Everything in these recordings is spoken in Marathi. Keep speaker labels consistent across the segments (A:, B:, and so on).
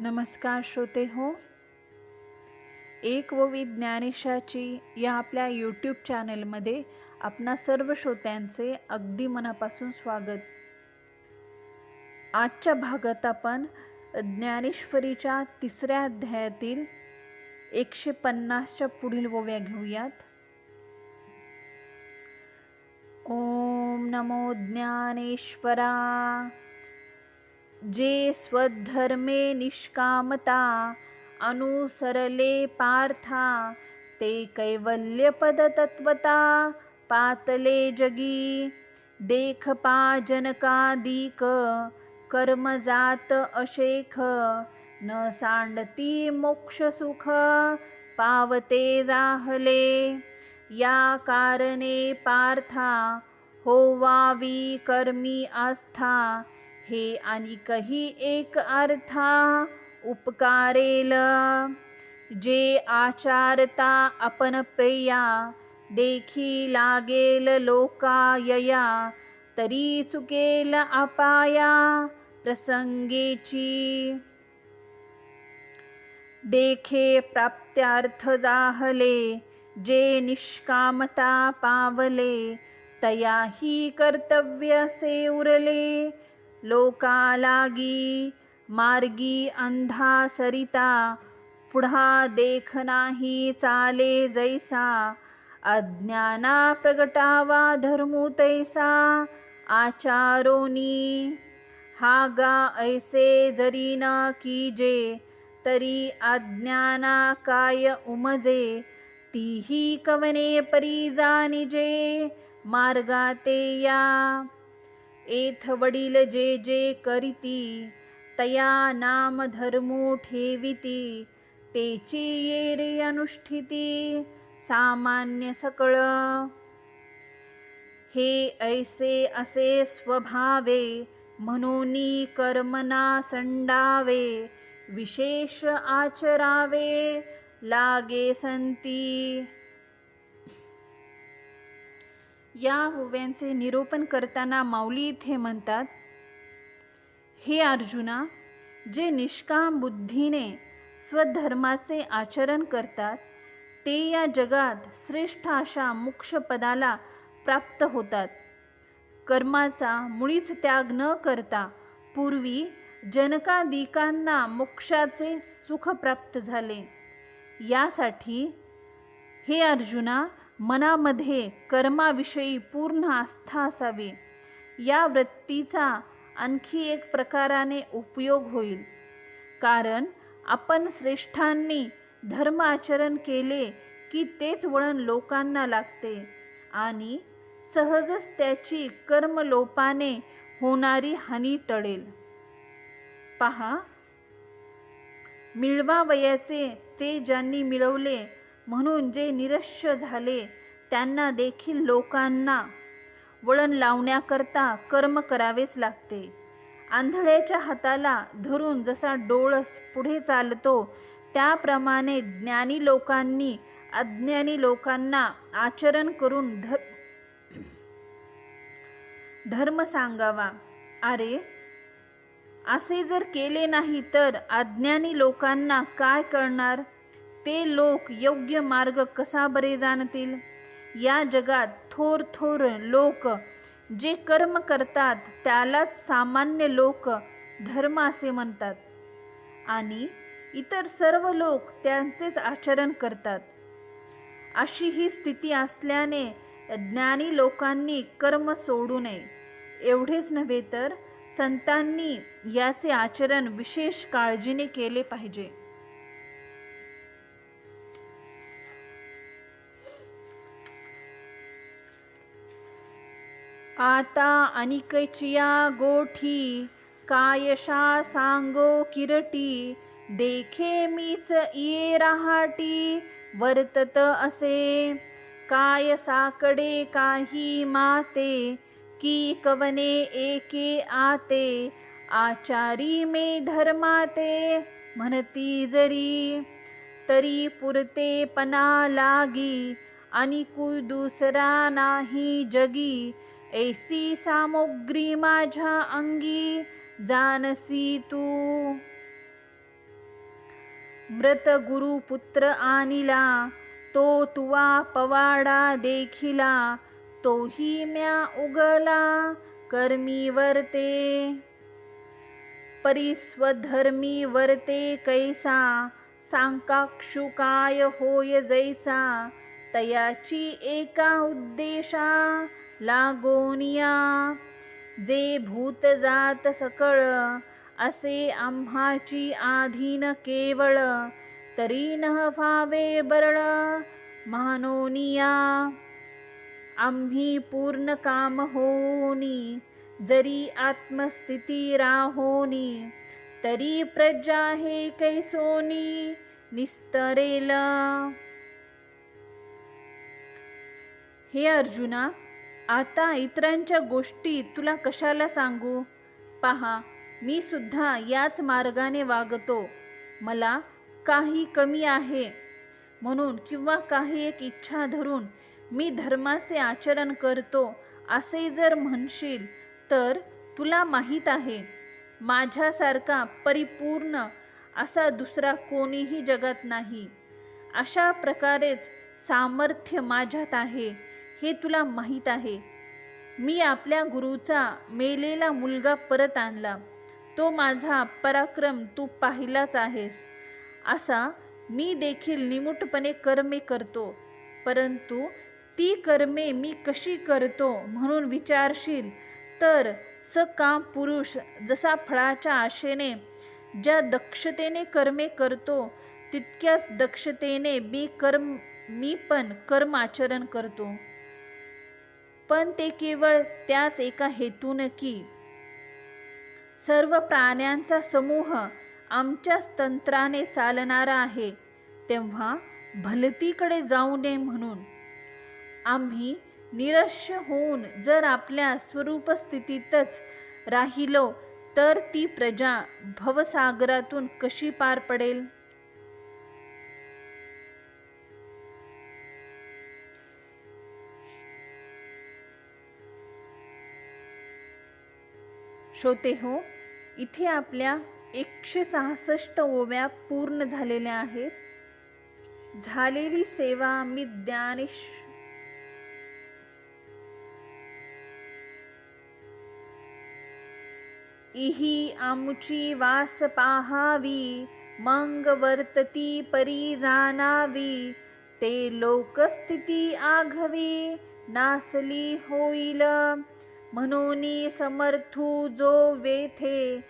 A: नमस्कार श्रोते हो. एक व विज्ञानेशाची या आपल्या यूट्यूब चॅनलमध्ये आपणा सर्व श्रोत्यांचे अगदी मनापासून स्वागत. आजच्या भागात आपण ज्ञानेश्वरीच्या तिसऱ्या अध्यायातील एकशे पन्नासच्या पुढील ओव्या घेऊयात. ओम नमो ज्ञानेश्वरा. जे स्वधर्मे निष्कामता अनुसरले पार्था ते कैवल्यपदतत्वता पातले जगी. देखपा जनकादिक कर्म कर्मजात अशेख न सांडती मोक्षसुख पावते जाहले. या कारणे पार्था होवावी कर्मी आस्था हे आणि कही एक अर्था उपकारेल. जे आचारता आपण पेया देखी लागेल लोकायया तरी चुकेल अपाया प्रसंगेची. देखे प्राप्त्यार्थ जाहले जे निष्कामता पावले तयाही कर्तव्यसे उरले लोकालागी मार्गी अंधा सरिता पुढा देख नाही चाले जैसा अज्ञाना प्रगटावा धर्मू तैसा आचारोनी हागा ऐसे जरी न कीजे तरी अज्ञाना काय उमजे तीही कवने परी जानिजे मार्गाते या एथ वडील जे जे करीती तया नाम धर्मो ठेविती तेची ये रे अनुष्ठिती सामान्य सकळ. हे ऐसे असे स्वभावे म्हणूनी कर्मना संडावे विशेष आचरावे लागे संती. या ओव्यांचे निरूपण करताना माऊली इथे म्हणतात हे अर्जुना जे निष्काम बुद्धीने स्वधर्माचे आचरण करतात ते या जगात श्रेष्ठ अशा मोक्षपदाला प्राप्त होतात. कर्माचा मुळीच त्याग न करता पूर्वी जनकादिकांना मोक्षाचे सुख प्राप्त झाले. यासाठी हे अर्जुना मनामध्ये कर्माविषयी पूर्ण आस्था असावी. या वृत्तीचा आणखी एक प्रकाराने उपयोग होईल. कारण आपण श्रेष्ठांनी धर्म आचरण केले की तेच वळण लोकांना लागते आणि सहजच त्याची कर्मलोपाने होणारी हानी टळेल. पहा मिळवावयाचे ते ज्यांनी मिळवले म्हणून जे निरश्य झाले त्यांना देखील लोकांना वळण लावण्याकरता कर्म करावेच लागते. आंधळ्याच्या हाताला धरून जसा डोळस पुढे चालतो त्याप्रमाणे ज्ञानी लोकांनी अज्ञानी लोकांना आचरण करून ध धर्म सांगावा. अरे असे जर केले नाही तर अज्ञानी लोकांना काय करणार? ते लोक योग्य मार्ग कसा बरे जाणतील? या जगात थोर थोर लोक जे कर्म करतात त्यालाच सामान्य लोक धर्म असे म्हणतात. आणि इतर सर्व लोक त्यांचेच आचरण करतात. अशी ही स्थिती असल्याने ज्ञानी लोकांनी कर्म सोडू नये. एवढेच नव्हे तर संतांनी याचे आचरण विशेष काळजीने केले पाहिजे. आता अनिकचिया गोठी कायशा सांगो किरटी देखे मीच ये राहाटी वर्तत असे. काय साकडे काही माते की कवने एके आते आचारी मे धर्माते म्हणती जरी. तरी पुरते पना लागी आणि दुसरा नाही जगी ऐसी सामुग्री माझ्या अंगी जानसी तू. व्रत गुरु पुत्र आनिला तो तुवा पवाडा देखिला तोही म्या उगला कर्मी वर्ते परिस्वधर्मी वर्ते कैसा सांकाक्षु काय होय जैसा तयाची एका उद्देशा लागोनिया. जे भूत जात सकळ असे आम्हाची आधीन केवळ. तरी न व्हावे बरळ महानोनिया आम्ही पूर्ण काम होनी जरी आत्मस्थिती राहोनी तरी प्रजा हे कैसोनी निस्तरेल. हे अर्जुना आता इतरांच्या गोष्टी तुला कशाला सांगू? पहा मी सुद्धा याच मार्गाने वागतो. मला काही कमी आहे. म्हणून किंवा काही एक इच्छा धरून मी धर्माचे आचरण करतो असे जर म्हणशील तर तुला माहीत आहे. माझ्यासारखा परिपूर्ण असा दुसरा कोणीही जगात नाही. अशा प्रकारेच सामर्थ्य माझ्यात आहे. हे तुला माहीत आहे. मी आपल्या गुरुचा मेलेला मुलगा परत आणला. तो माझा पराक्रम तू पाहिलाच आहेस. असा मी देखील निमुटपणे कर्मे करतो. परंतु ती कर्मे मी कशी करतो म्हणून विचारशील? तर सकाम पुरुष जसा फळाच्या आशेने ज्या दक्षतेने कर्मे करतो तितक्याच दक्षतेने मी कर्म मी पण कर्म आचरण करतो. पण ते केवळ त्याच एका हेतून की सर्व प्राण्यांचा समूह आमच्याच तंत्राने चालणारा आहे तेव्हा भलतीकडे जाऊ नये म्हणून. आम्ही निरश्य होऊन जर आपल्या स्वरूपस्थितीतच राहिलो तर ती प्रजा भवसागरातून कशी पार पडेल? श्रोते हो इथे आपल्या एकशे सहासष्ट ओव्या पूर्ण झालेल्या आहेत. झालेली सेवा मी ज्ञानेश इही आमुची वास पाहावी मंग वर्तती परी जाणावी ते लोकस्थिती आघवी नासली होईल. म्हणून समर्थू जो वेथे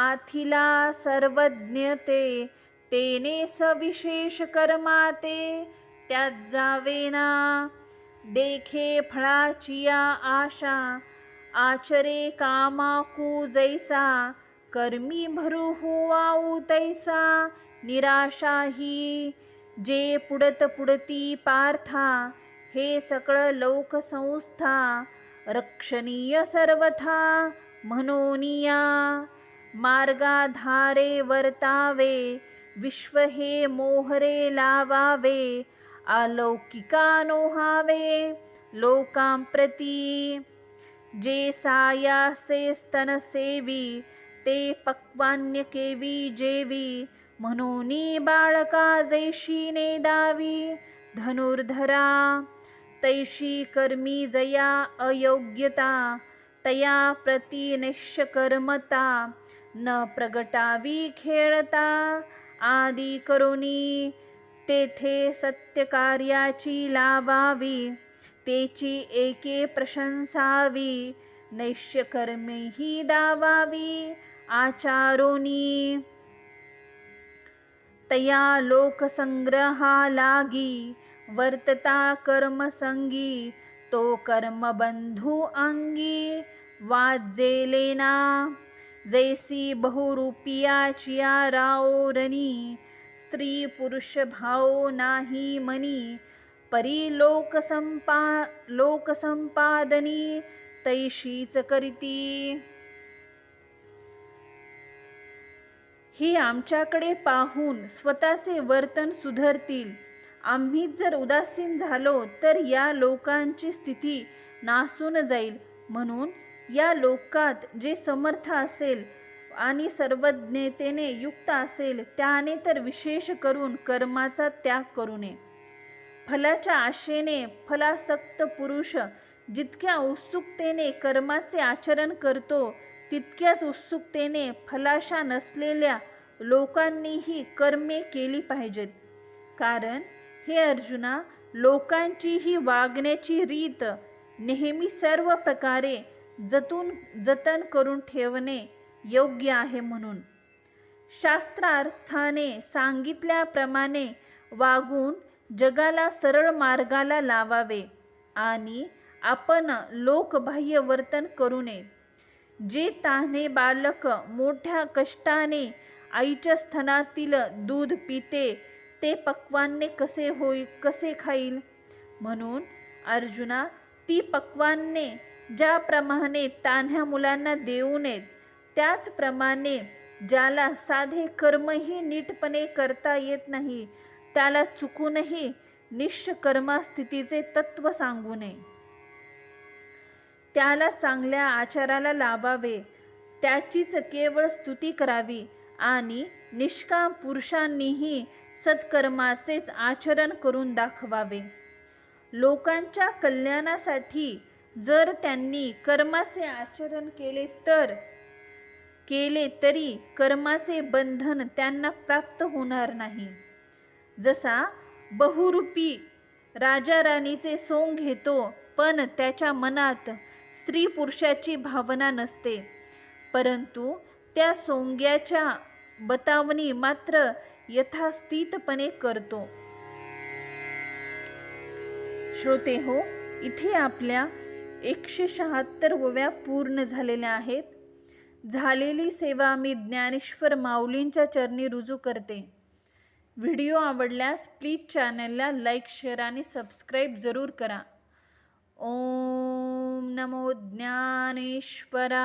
A: आथिला सर्वज्ञते तेने सविशेष कर्माते त्यात जावेना देखे फळाचिया आशा आचरे कामाकू जैसा कर्मी भरू हुवाऊ तैसा निराशा ही जे पुडत पुडती पार्था हे सकळ लोकसंस्था रक्षणीय सर्वथा म्हणोनिया मार्गाधारे वर्तावे विश्व हे मोहरे लावावे अलौकिका नोहावे लोकांप्रती जे सायासे स्तनसेवी ते पक्वान्य केवी जेवी म्हणूनी बाळका जैशी नेदावी धनुर्धरा। तैशी कर्मी जया अयोग्यता तया प्रती न प्रगटावी खेळता आदी करुणी तेथे सत्यकार्याची लावावी तेची एके प्रशंसावी नैश्यकर्मीही दावावी आचारोनी. तया लोकसंग्रहा लागी वर्तता कर्मसंगी तो कर्मबंधू अंगी. वाजेलेना जैसी बहुरूपियाचिया राओरणी स्त्री पुरुष भाव नाही मनी. परी लोकसंपा लोकसंपादनी तैशीच करीती. ही आमच्याकडे पाहून स्वतःचे वर्तन सुधरतील. आम्हीच जर उदासीन झालो तर या लोकांची स्थिती नासून जाईल. म्हणून या लोकात जे समर्थ असेल आणि सर्वज्ञतेने युक्त असेल त्याने तर विशेष करून कर्माचा त्याग करू नये. फलाच्या आशेने फलासक्त पुरुष जितक्या उत्सुकतेने कर्माचे आचरण करतो तितक्याच उत्सुकतेने फलाशा नसलेल्या लोकांनीही कर्मे केली पाहिजेत. कारण हे अर्जुना लोकांची ही वागण्याची रीत नेहमी सर्व प्रकारे जतून जतन करून ठेवणे योग्य आहे म्हणून. शास्त्रार्थाने सांगितल्याप्रमाणे वागून जगाला सरळ मार्गाला लावावे आणि आपण लोकबाह्य वर्तन करू नये. जे ताने बालक मोठ्या कष्टाने आईच्या स्तनातील दूध पिते ते पक्वान्ने कसे होई कसे खाईल म्हणून अर्जुना ती पक्वान्ने ज्याप्रमाणे तान्ह्या मुलांना देऊ नयेत त्याचप्रमाणे ज्याला साधे कर्मही नीटपणे करता येत नाही त्याला चुकूनही निष्कर्मास्थितीचे तत्व सांगू नये. त्याला चांगल्या आचाराला लावावे त्याचीच केवळ स्तुती करावी आणि निष्काम पुरुषांनीही सत्कर्माचेच आचरण करून दाखवावे. लोकांच्या कल्याणासाठी जर त्यांनी कर्माचे आचरण केले तर केले तरी कर्माचे बंधन त्यांना प्राप्त होणार नाही. जसा बहुरूपी राजा राणीचे सोंग घेतो पण त्याच्या मनात स्त्री पुरुषाची भावना नसते. परंतु त्या सोंग्याच्या बतावणी मात्र यथास्थितपणे करतो. श्रोते हो इथे आपल्या एकशे शहात्तर ओव्या पूर्ण झालेल्या आहेत. झालेली सेवा मी ज्ञानेश्वर माऊलींच्या चरणी रुजू करते. व्हिडिओ आवडल्यास प्लीज चॅनलला लाईक शेअर आणि सबस्क्राईब जरूर करा. ओम नमो ज्ञानेश्वरा.